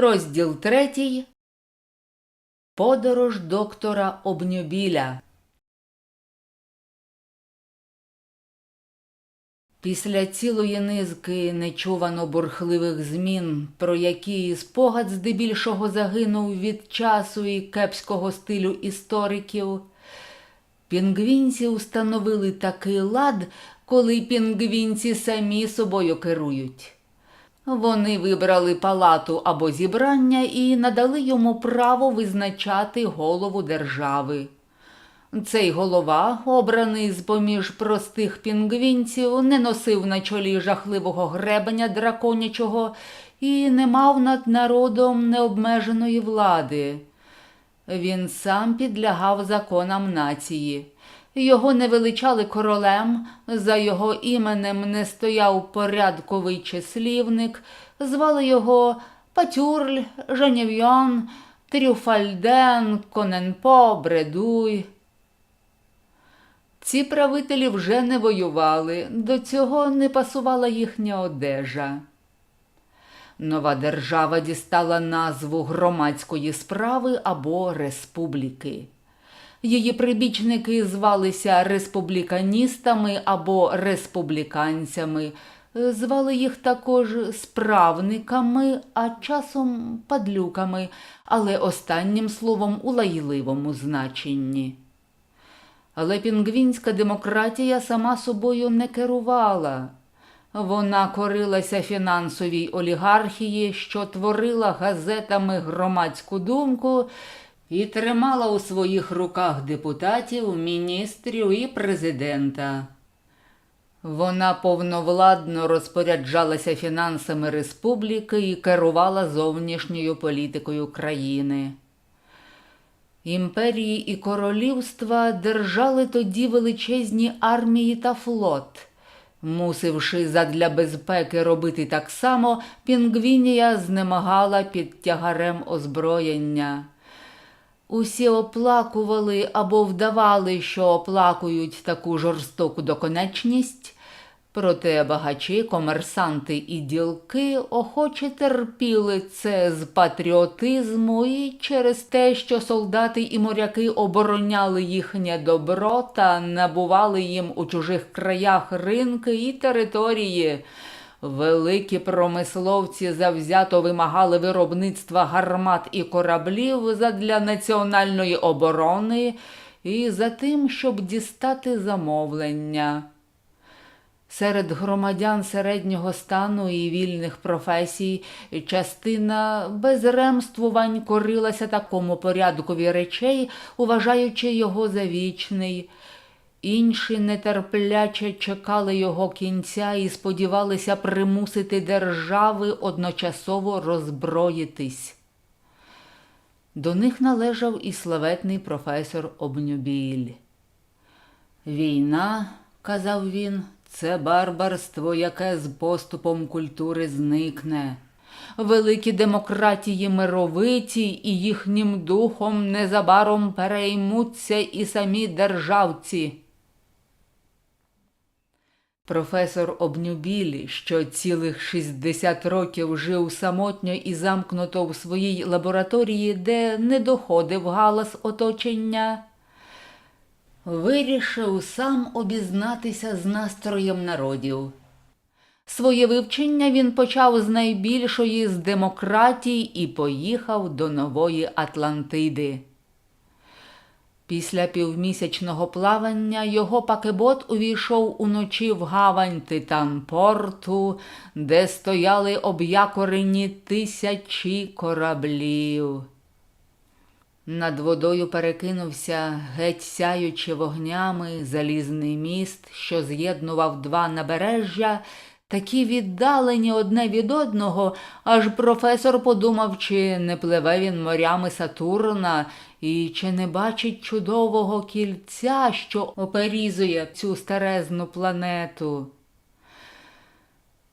Розділ третій. Подорож доктора Обнюбіля. Після цілої низки нечувано бурхливих змін, про які спогад здебільшого загинув від часу і кепського стилю істориків, пінгвінці установили такий лад, коли пінгвінці самі собою керують. Вони вибрали палату або зібрання і надали йому право визначати голову держави. Цей голова, обраний з поміж простих пінгвінців, не носив на чолі жахливого гребеня драконячого і не мав над народом необмеженої влади. Він сам підлягав законам нації. Його не величали королем, за його іменем не стояв порядковий числівник, звали його Патюрль, Женєвйон, Трюфальден, Коненпо, Бредуй. Ці правителі вже не воювали, до цього не пасувала їхня одежа. Нова держава дістала назву громадської справи або республіки. Її прибічники звалися республіканістами або республіканцями, звали їх також справниками, а часом падлюками, але останнім словом у лайливому значенні. Але пінгвінська демократія сама собою не керувала. Вона корилася фінансовій олігархії, що творила газетами громадську думку і тримала у своїх руках депутатів, міністрів і президента. Вона повновладно розпоряджалася фінансами республіки і керувала зовнішньою політикою країни. Імперії і королівства держали тоді величезні армії та флот. Мусивши задля безпеки робити так само, Пінгвінія знемагала під тягарем озброєння. Усі оплакували або вдавали, що оплакують таку жорстоку доконечність, проте багачі, комерсанти і ділки охоче терпіли це з патріотизму і через те, що солдати і моряки обороняли їхнє добро та набували їм у чужих краях ринки і території. Великі промисловці завзято вимагали виробництва гармат і кораблів задля національної оборони і за тим, щоб дістати замовлення. Серед громадян середнього стану і вільних професій частина без ремствувань корилася такому порядкові речей, уважаючи його за вічний. Інші нетерпляче чекали його кінця і сподівалися примусити держави одночасово роззброїтись. До них належав і славетний професор Обнюбіль. Війна, казав він, це барбарство, яке з поступом культури зникне. Великі демократії мировиті і їхнім духом незабаром переймуться і самі державці. Професор Обнюбілі, що цілих 60 років жив самотньо і замкнуто в своїй лабораторії, де не доходив галас оточення, вирішив сам обізнатися з настроєм народів. Своє вивчення він почав з найбільшої з демократій і поїхав до Нової Атлантиди. Після півмісячного плавання його пакебот увійшов уночі в гавань Титанпорту, де стояли об'якорені тисячі кораблів. Над водою перекинувся геть сяючи вогнями залізний міст, що з'єднував два набережжя, такі віддалені одне від одного, аж професор подумав, чи не пливе він морями Сатурна і чи не бачить чудового кільця, що оперізує цю старезну планету.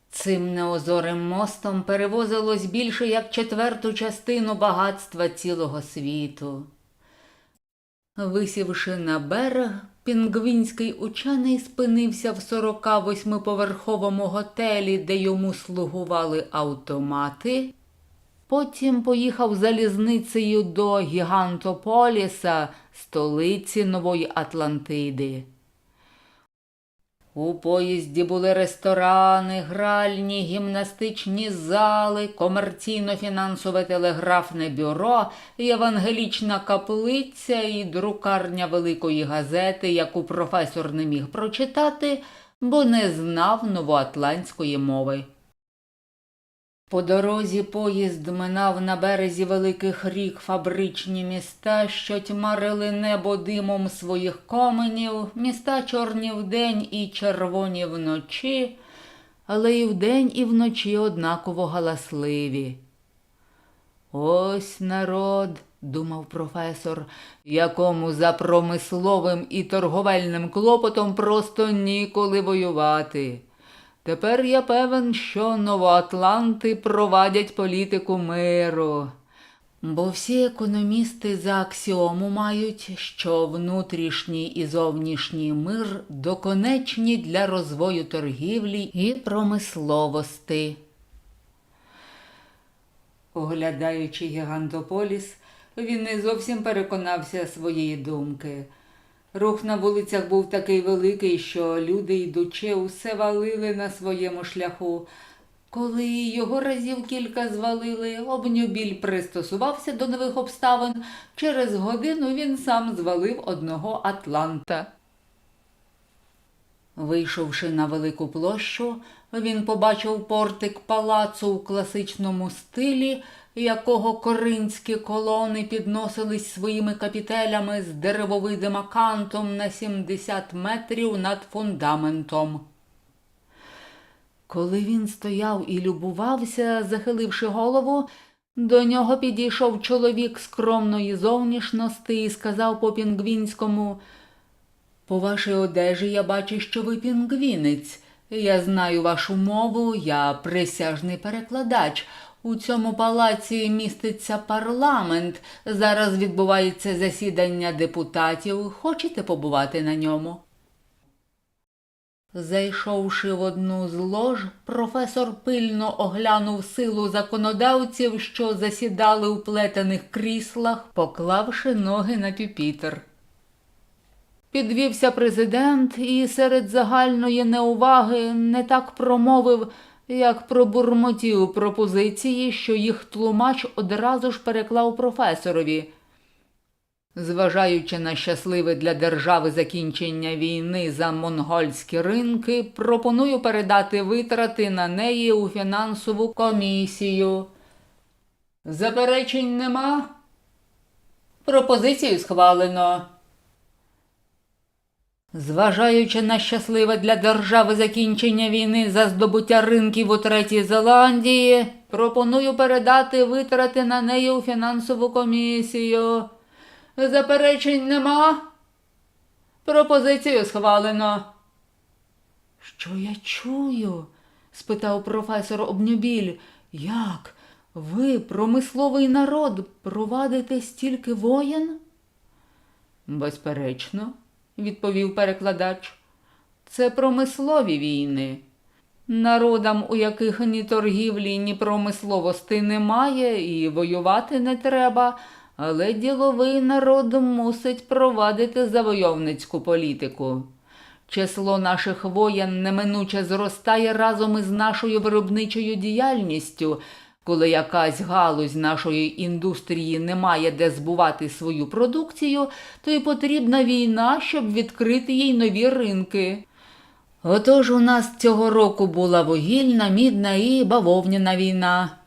Цим неозорим мостом перевозилось більше як четверту частину багатства цілого світу. Висівши на берег, пінгвінський учений спинився в 48-поверховому готелі, де йому слугували автомати, Потім поїхав залізницею до Гігантополіса, столиці Нової Атлантиди. У поїзді були ресторани, гральні, гімнастичні зали, комерційно-фінансове телеграфне бюро, євангелічна каплиця і друкарня великої газети, яку професор не міг прочитати, бо не знав новоатлантської мови. По дорозі поїзд минав на березі великих рік фабричні міста, що тьмарили небо димом своїх коменів, міста чорні вдень і червоні вночі, але і вдень, і вночі однаково галасливі. Ось народ, думав професор, якому за промисловим і торговельним клопотом просто ніколи воювати. Тепер я певен, що новоатланти провадять політику миру. Бо всі економісти за аксіому мають, що внутрішній і зовнішній мир доконечні для розвою торгівлі і промисловості. Оглядаючи гігантополіс, він не зовсім переконався своєї думки. Рух на вулицях був такий великий, що люди, йдучи, усе валили на своєму шляху. Коли його разів кілька звалили, обнюбіль пристосувався до нових обставин. Через годину він сам звалив одного Атланта. Вийшовши на велику площу, він побачив портик палацу у класичному стилі, якого коринські колони підносились своїми капітелями з деревовидим акантом на 70 метрів над фундаментом. Коли він стояв і любувався, захиливши голову, до нього підійшов чоловік скромної зовнішності і сказав по пінгвінському по вашій одежі я бачу, що ви пінгвінець. Я знаю вашу мову, я присяжний перекладач. У цьому палаці міститься парламент. Зараз відбувається засідання депутатів. Хочете побувати на ньому? Зайшовши в одну з лож, професор пильно оглянув силу законодавців, що засідали у плетених кріслах, поклавши ноги на пюпітер. Підвівся президент і серед загальної неуваги не так промовив, як пробурмотів пропозиції, що їх тлумач одразу ж переклав професорові. Зважаючи на щасливе для держави закінчення війни за монгольські ринки, пропоную передати витрати на неї у фінансову комісію. Заперечень нема? Пропозицію схвалено. Зважаючи на щасливе для держави закінчення війни за здобуття ринків у Третій Зеландії, пропоную передати витрати на неї у фінансову комісію. Заперечень нема? Пропозицію схвалено. Що я чую? спитав професор Обнюбіль. Як? Ви, промисловий народ, провадите стільки воєн? Безперечно, відповів перекладач. Це промислові війни. Народам, у яких ні торгівлі, ні промисловості немає, і воювати не треба, але діловий народ мусить провадити завойовницьку політику. Число наших воєн неминуче зростає разом із нашою виробничою діяльністю. Коли якась галузь нашої індустрії не має де збувати свою продукцію, то й потрібна війна, щоб відкрити їй нові ринки. Отож у нас цього року була вугільна, мідна і бавовняна війна.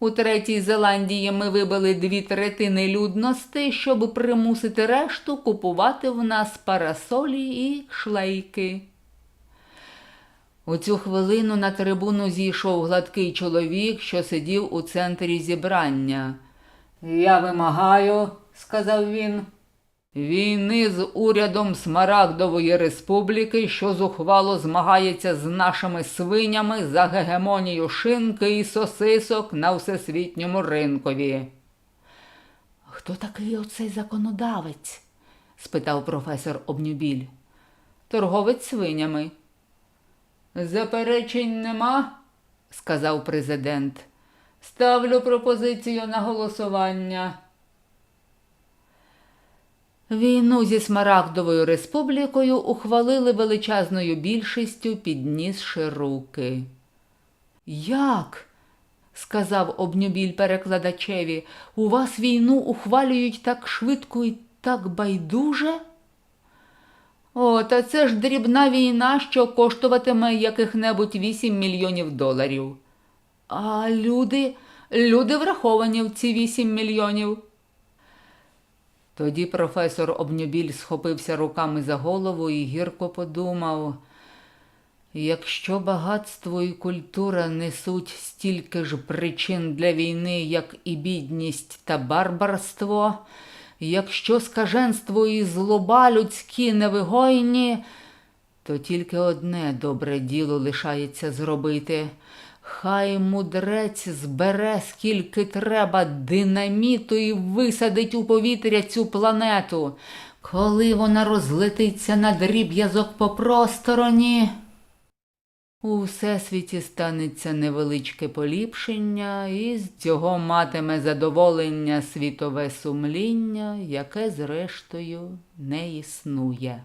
У Третій Зеландії ми вибили дві третини людності, щоб примусити решту купувати в нас парасолі і шлейки. У цю хвилину на трибуну зійшов гладкий чоловік, що сидів у центрі зібрання. Я вимагаю, сказав він, війни з урядом Смарагдової республіки, що зухвало змагається з нашими свинями за гегемонію шинки і сосисок на всесвітньому ринкові. Хто такий оцей законодавець? спитав професор Обнюбіль. Торговець свинями. Заперечень нема, сказав президент. Ставлю пропозицію на голосування. Війну зі Смарагдовою республікою ухвалили величезною більшістю, піднісши руки. Як? сказав обнюбіль перекладачеві, у вас війну ухвалюють так швидко і так байдуже? О, та це ж дрібна війна, що коштуватиме яких-небудь 8 мільйонів доларів. А люди, люди враховані в ці 8 мільйонів. Тоді професор Обнюбіль схопився руками за голову і гірко подумав. Якщо багатство і культура несуть стільки ж причин для війни, як і бідність та барбарство, якщо скаженство і злоба людські невигойні, то тільки одне добре діло лишається зробити. Хай мудрець збере скільки треба динаміту і висадить у повітря цю планету. Коли вона розлетиться на дріб'язок по простороні. У всесвіті станеться невеличке поліпшення, і з цього матиме задоволення світове сумління, яке зрештою не існує.